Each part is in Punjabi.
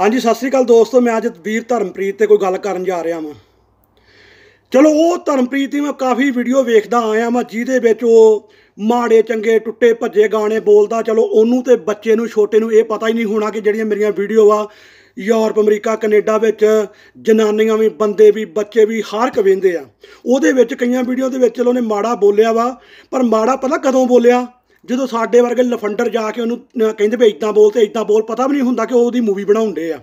ਹਾਂਜੀ, ਸਤਿ ਸ੍ਰੀ ਅਕਾਲ ਦੋਸਤੋ, ਮੈਂ ਅੱਜ ਵੀਰ ਧਰਮਪ੍ਰੀਤ ਤੇ ਕੋਈ ਗੱਲ ਕਰਨ ਜਾ ਰਿਹਾ ਹਾਂ ਚਲੋ, ਉਹ ਧਰਮਪ੍ਰੀਤ ਦੀ ਮੈਂ ਕਾਫੀ ਵੀਡੀਓ ਵੇਖਦਾ ਆਇਆ ਮੈਂ ਜਿਹਦੇ ਵਿੱਚ ਉਹ ਮਾੜੇ, ਚੰਗੇ, ਟੁੱਟੇ, ਭੱਜੇ ਗਾਣੇ ਬੋਲਦਾ। ਚਲੋ, ਉਹਨੂੰ ਤੇ ਬੱਚੇ ਨੂੰ, ਛੋਟੇ ਨੂੰ ਇਹ ਪਤਾ ਹੀ ਨਹੀਂ ਹੋਣਾ ਕਿ ਜਿਹੜੀਆਂ ਮੇਰੀਆਂ ਵੀਡੀਓ ਆ, ਯੂਰਪ, ਅਮਰੀਕਾ, ਕੈਨੇਡਾ ਵਿੱਚ ਜਨਾਨੀਆਂ ਵੀ, ਬੰਦੇ ਵੀ, ਬੱਚੇ ਵੀ, ਹਰ ਇੱਕ ਵੇਂਦੇ ਆ। ਉਹਦੇ ਵਿੱਚ ਕਈਆਂ ਵੀਡੀਓ ਦੇ ਵਿੱਚ ਚਲੋ ਉਹਨੇ ਮਾੜਾ ਬੋਲਿਆ ਵਾ, ਪਰ ਮਾੜਾ ਪਤਾ ਕਦੋਂ ਬੋਲਿਆ? ਜਦੋਂ ਸਾਡੇ ਵਰਗੇ ਲਫੰਡਰ ਜਾ ਕੇ ਉਹਨੂੰ ਕਹਿੰਦੇ ਵੀ ਇਦਾਂ ਬੋਲ ਤੇ ਇਦਾਂ ਬੋਲ, ਪਤਾ ਵੀ ਨਹੀਂ ਹੁੰਦਾ ਕਿ ਉਹ ਉਹਦੀ ਮੂਵੀ ਬਣਾਉਂਦੇ ਆ।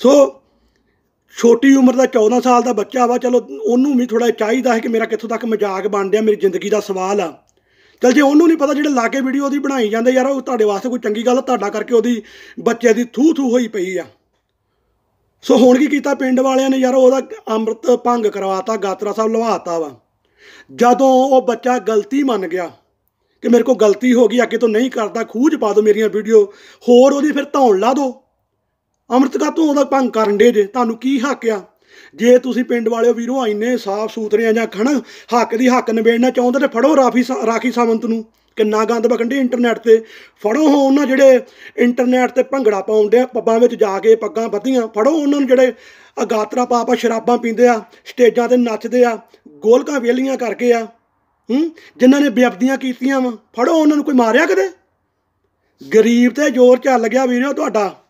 ਸੋ ਛੋਟੀ ਉਮਰ ਦਾ 14 ਸਾਲ ਦਾ ਬੱਚਾ ਵਾ, ਚਲੋ ਉਹਨੂੰ ਵੀ ਥੋੜਾ ਚਾਹੀਦਾ ਹੈ ਕਿ ਮੇਰਾ ਕਿੱਥੋਂ ਤੱਕ ਮਜ਼ਾਕ ਬਣ ਰਿਹਾ, ਮੇਰੀ ਜ਼ਿੰਦਗੀ ਦਾ ਸਵਾਲ ਆ। ਚਲ ਜੇ ਉਹਨੂੰ ਨਹੀਂ ਪਤਾ ਜਿਹੜੇ ਲਾਗੇ ਵੀਡੀਓ ਉਹਦੀ ਬਣਾਈ ਜਾਂਦੇ, ਯਾਰ ਉਹ ਤੁਹਾਡੇ ਵਾਸਤੇ ਕੋਈ ਚੰਗੀ ਗੱਲ ਤੁਹਾਡਾ ਕਰਕੇ ਉਹਦੀ ਬੱਚੇ ਦੀ ਥੂ ਥੂ ਹੋਈ ਪਈ ਆ। ਸੋ ਹੁਣ ਕੀ ਕੀਤਾ ਪਿੰਡ ਵਾਲਿਆਂ ਨੇ, ਯਾਰ ਉਹਦਾ ਅੰਮ੍ਰਿਤ ਭੰਗ ਕਰਵਾਤਾ, ਗਾਤਰਾ ਸਾਹਿਬ ਲਵਾਤਾ ਵਾ। ਜਦੋਂ ਉਹ ਬੱਚਾ ਗਲਤੀ ਮੰਨ ਗਿਆ ਕਿ ਮੇਰੇ ਕੋਲ ਗਲਤੀ ਹੋ ਗਈ, ਅੱਗੇ ਤੋਂ ਨਹੀਂ ਕਰਦਾ, ਖੂਜ ਪਾ ਦਿਓ ਮੇਰੀਆਂ ਵੀਡੀਓ, ਹੋਰ ਉਹਦੀ ਫਿਰ ਧੌਣ ਲਾ ਦਿਓ। ਅੰਮ੍ਰਿਤਕਾ ਤੋਂ ਉਹਦਾ ਭੰਗ ਕਰਨ ਦੇ ਜੇ, ਤੁਹਾਨੂੰ ਕੀ ਹੱਕ ਆ? ਜੇ ਤੁਸੀਂ ਪਿੰਡ ਵਾਲਿਓ ਵੀਰੋ ਇੰਨੇ ਸਾਫ਼ ਸੁਥਰੇ ਜਾਂ ਖਣ, ਹੱਕ ਦੀ ਹੱਕ ਨਿਬੇੜਨਾ ਚਾਹੁੰਦੇ ਤੇ ਫੜੋ ਰਾਫੀ ਸਾ- ਰਾਖੀ ਸਾਵੰਤ ਨੂੰ। ਕਿੰਨਾ ਗੰਦ ਬਕੰਡੇ ਇੰਟਰਨੈਟ ਤੇ। ਫੜੋ ਹੋ ਉਹਨਾਂ ਜਿਹੜੇ ਇੰਟਰਨੈਟ ਤੇ ਭੰਗੜਾ ਪਾਉਂਦੇ ਆ ਪੱਬਾਂ ਵਿੱਚ ਜਾ ਕੇ ਪੱਗਾਂ ਬੱਧੀਆਂ, ਫੜੋ ਉਹਨਾਂ ਨੂੰ ਜਿਹੜੇ ਅਗਾਤਰਾ ਪਾਪਾ ਸ਼ਰਾਬਾਂ ਪੀਂਦੇ ਆ, ਸਟੇਜਾਂ ਤੇ ਨੱਚਦੇ ਆ, ਗੋਲਕਾਂ ਵੇਲੀਆਂ ਕਰਕੇ ਆ। ਹੂੰ? ਜਿਨ੍ਹਾਂ ਨੇ ਬੇਅਬਦੀਆਂ ਕੀਤੀਆਂ ਵਾ। ਫੜੋ ਉਹਨਾਂ ਨੂੰ ਕੋਈ ਮਾਰਿਆ ਕਦੇ? ਗਰੀਬ ਤੇ ਜ਼ੋਰ ਚੱਲ ਗਿਆ ਵੀਰੋ ਤੁਹਾਡਾ।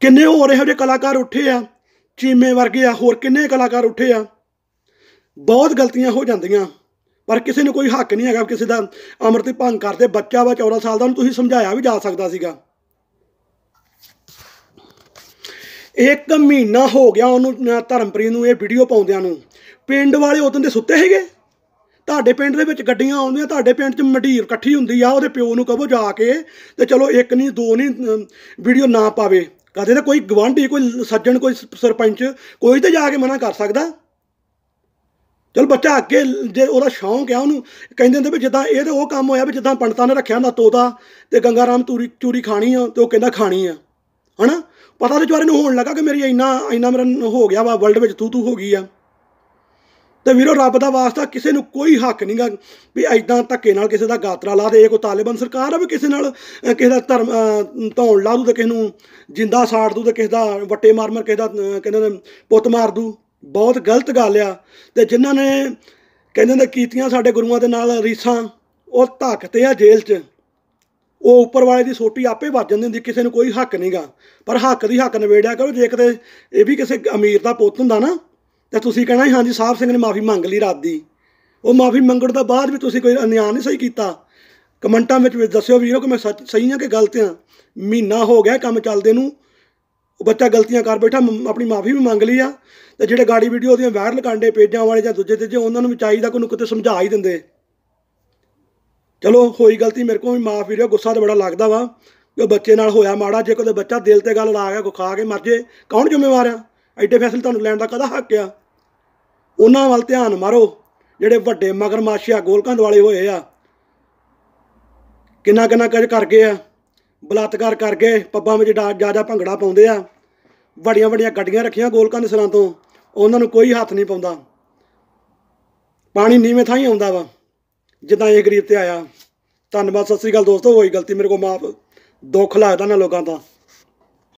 ਕਿੰਨੇ ਹੋਰ ਇਹੋ ਜਿਹੇ ਕਲਾਕਾਰ ਉੱਠੇ ਆ? ਚੀਮੇ ਵਰਗੇ ਆ, ਹੋਰ ਕਿੰਨੇ ਕਲਾਕਾਰ ਉੱਠੇ ਆ? ਬਹੁਤ ਗਲਤੀਆਂ ਹੋ ਜਾਂਦੀਆਂ। ਪਰ ਕਿਸੇ ਨੂੰ ਕੋਈ ਹੱਕ ਨਹੀਂ ਹੈਗਾ, ਕਿਸੇ ਦਾ ਅੰਮ੍ਰਿਤ ਭੰਗ ਕਰਦੇ ਬੱਚਾ ਵਾ 14 ਸਾਲ ਦਾ, ਉਹਨੂੰ ਤੁਸੀਂ ਸਮਝਾਇਆ ਵੀ ਜਾ ਸਕਦਾ ਸੀਗਾ। ਇੱਕ ਮਹੀਨਾ ਹੋ ਗਿਆ ਉਹਨੂੰ ਧਰਮਪ੍ਰੀਤ ਨੂੰ ਇਹ ਵੀਡੀਓ ਪਾਉਂਦਿਆਂ ਨੂੰ। ਪਿੰਡ ਵਾਲੇ ਉਦੋਂ ਦੇ ਸੁੱਤੇ ਹੈਗੇ ਤੁਹਾਡੇ ਪਿੰਡ ਦੇ ਵਿੱਚ ਗੱਡੀਆਂ ਆਉਂਦੀਆਂ, ਤੁਹਾਡੇ ਪਿੰਡ 'ਚ ਮਢੀਰ ਇਕੱਠੀ ਹੁੰਦੀ ਆ, ਉਹਦੇ ਪਿਓ ਨੂੰ ਕਹੋ ਜਾ ਕੇ ਤੇ ਚਲੋ ਇੱਕ ਨਹੀਂ, ਦੋ ਨਹੀਂ ਵੀਡੀਓ ਨਾ ਪਾਵੇ। ਕਦੇ ਤਾਂ ਕੋਈ ਗਵਾਂਢੀ ਕੋਈ ਸੱਜਣ, ਕੋਈ ਸ- ਸਰਪੰਚ, ਕੋਈ ਤਾਂ ਜਾ ਕੇ ਮਨਾ ਕਰ ਸਕਦਾ। ਚਲ ਬੱਚਾ ਅੱਗੇ ਜੇ ਉਹਦਾ ਸ਼ੌਂਕ ਆ, ਉਹਨੂੰ ਕਹਿੰਦੇ ਹੁੰਦੇ ਵੀ ਜਿੱਦਾਂ ਇਹ ਤਾਂ ਉਹ ਕੰਮ ਹੋਇਆ ਵੀ ਜਿੱਦਾਂ ਪੰਡਤਾਂ ਨੇ ਰੱਖਿਆ ਹੁੰਦਾ ਤੋਤਾ ਤੇ ਗੰਗਾ ਰਾਮ ਤੂਰੀ, ਚੂਰੀ ਖਾਣੀ ਆ ਤੇ ਉਹ ਕਹਿੰਦਾ ਖਾਣੀ ਆ। ਹਨਾ? ਪਤਾ ਤੇ ਜਵਾਰੇ ਨੂੰ ਹੋਣ ਲੱਗਾ ਕਿ ਮੇਰੀ ਇੰਨਾ ਇੰਨਾ ਮੇਰਾ ਹੋ ਗਿਆ ਵਾ ਵਰਲਡ ਵਿੱਚ ਤੂੰ ਤੂੰ ਹੋ ਗਈ ਆ। ਤੇ ਵੀਰੋ, ਰੱਬ ਦਾ ਵਾਸਤਾ ਕਿਸੇ ਨੂੰ ਕੋਈ ਹੱਕ ਨਹੀਂਗਾ ਵੀ ਐਦਾਂ ਧੱਕੇ ਨਾਲ ਕਿਸੇ ਦਾ ਗਾਤਰਾ ਲਾ ਦੇ, ਇਹ ਕੋਈ ਤਾਲਿਬਾਨ ਸਰਕਾਰ ਆ ਵੀ ਕਿਸੇ ਨਾਲ ਕਿਸੇ ਦਾ ਧਰਮ ਧੌਣ ਲਾ ਦੂ ਤੇ ਕਿਸੇ ਨੂੰ ਜਿੰਦਾ ਸਾੜ ਦੂ ਤੇ ਕਿਸੇ ਦਾ ਵੱਟੇ ਮਾਰ ਮਾਰ ਕਿਸੇ ਦਾ ਕਹਿੰਦੇ ਨੇ ਪੁੱਤ ਮਾਰ ਦੂ। ਬਹੁਤ ਗਲਤ ਗੱਲ ਆ। ਤੇ ਜਿਨ੍ਹਾਂ ਨੇ ਕਹਿੰਦੇ ਨੇ ਕੀਤੀਆਂ ਸਾਡੇ ਗੁਰੂਆਂ ਦੇ ਨਾਲ ਰੀਸਾਂ, ਉਹ ਧੱਕਤੇ ਆ ਜੇਲ੍ਹ 'ਚ। ਉਹ ਉੱਪਰ ਵਾਲੇ ਦੀ ਸੋਟੀ ਆਪੇ ਵੱਜ ਜਾਂਦੀ ਹੁੰਦੀ, ਕਿਸੇ ਨੂੰ ਕੋਈ ਹੱਕ ਨਹੀਂਗਾ ਪਰ ਹੱਕ ਦੀ ਹੱਕ ਨਿਬੇੜਿਆ ਕਰੋ, ਜੇ ਕਿਤੇ ਇਹ ਵੀ ਕਿਸੇ ਅਮੀਰ ਦਾ ਪੁੱਤ ਹੁੰਦਾ ਨਾ ਤੇ ਤੁਸੀਂ ਕਹਿਣਾ ਹਾਂਜੀ, ਸਾਹਿਬ ਸਿੰਘ ਨੇ ਮਾਫੀ ਮੰਗ ਲਈ ਰਾਤ ਦੀ। ਉਹ ਮਾਫੀ ਮੰਗਣ ਤੋਂ ਬਾਅਦ ਵੀ ਤੁਸੀਂ ਕੋਈ ਅਨਿਆਂ ਨਹੀਂ ਸਹੀ ਕੀਤਾ। ਕਮੈਂਟਾਂ ਵਿੱਚ ਵੀ ਦੱਸਿਓ ਵੀਰੋ ਕਿ ਮੈਂ ਸੱਚ, ਸਹੀ ਹਾਂ ਕਿ ਗਲਤ ਹਾਂ? ਮਹੀਨਾ ਹੋ ਗਿਆ ਕੰਮ ਚੱਲਦੇ ਨੂੰ। ਉਹ ਬੱਚਾ ਗਲਤੀਆਂ ਕਰ ਬੈਠਾ ਆਪਣੀ ਮਾਫੀ ਵੀ ਮੰਗ ਲਈ ਆ। ਤੇ ਜਿਹੜੇ ਗਾੜੀ ਵੀਡੀਓ ਉਹਦੀਆਂ ਵਾਇਰਲ ਕਾਂਡੇ ਪੇਜਾਂ ਵਾਲੇ ਜਾਂ ਦੂਜੇ ਤੀਜੇ, ਉਹਨਾਂ ਨੂੰ ਵੀ ਚਾਹੀਦਾ ਕੋਈ ਨੂੰ ਕਿਤੇ ਸਮਝਾ ਹੀ ਦਿੰਦੇ। ਚਲੋ, ਹੋਈ ਗਲਤੀ, ਮੇਰੇ ਕੋਲ ਵੀ ਮਾਫ ਵੀਰੋ, ਗੁੱਸਾ ਤਾਂ ਬੜਾ ਲੱਗਦਾ ਵਾ ਕਿ ਬੱਚੇ ਨਾਲ ਹੋਇਆ ਮਾੜਾ, ਜੇ ਕੋਈ ਬੱਚਾ ਦਿਲ ਤੇ ਗੱਲ ਲਾ ਗਿਆ ਗੁਖਾ ਕੇ ਮਰ ਜੇ, ਕੌਣ ਜ਼ਿੰਮੇਵਾਰ ਆ? ਐਡੇ ਫੈਸਲੇ ਤੁਹਾਨੂੰ ਲੈਣ ਦਾ ਕਦਾ ਹੱਕ ਆ? ਉਹਨਾਂ ਵੱਲ ਧਿਆਨ ਮਾਰੋ, ਜਿਹੜੇ ਵੱਡੇ ਮਗਰਮਾਸ਼ੀਆ ਗੋਲਕਾਂ ਵਾਲੇ ਹੋਏ ਆ। ਕਿੰਨਾ ਕਿੰਨਾ ਕੁਝ ਕਰ ਗਏ ਆ। ਬਲਾਤਕਾਰ ਕਰ ਗਏ, ਪੱਬਾਂ ਵਿੱਚ ਜਾ ਜਾ ਭੰਗੜਾ ਪਾਉਂਦੇ ਆ। ਵੱਡੀਆਂ ਵੱਡੀਆਂ ਗੱਡੀਆਂ ਰੱਖੀਆਂ ਗੋਲਕਾਂ ਦੇ ਸਿਰਾਂ ਤੋਂ। ਉਹਨਾਂ ਨੂੰ ਕੋਈ ਹੱਥ ਨਹੀਂ ਪਾਉਂਦਾ। ਪਾਣੀ ਨੀਵੇਂ ਥਾਂ ਹੀ ਆਉਂਦਾ ਵਾ। ਜਿੱਦਾਂ ਇਹ ਗਰੀਬ ਤੇ ਆਇਆ। ਧੰਨਵਾਦ, ਸਤਿ ਸ੍ਰੀ ਅਕਾਲ ਦੋਸਤੋ। ਹੋਈ ਗਲਤੀ, ਮੇਰੇ ਕੋਲ ਮਾਫ। ਦੁੱਖ ਲੱਗਦਾ ਨਾ ਲੋਕਾਂ ਦਾ।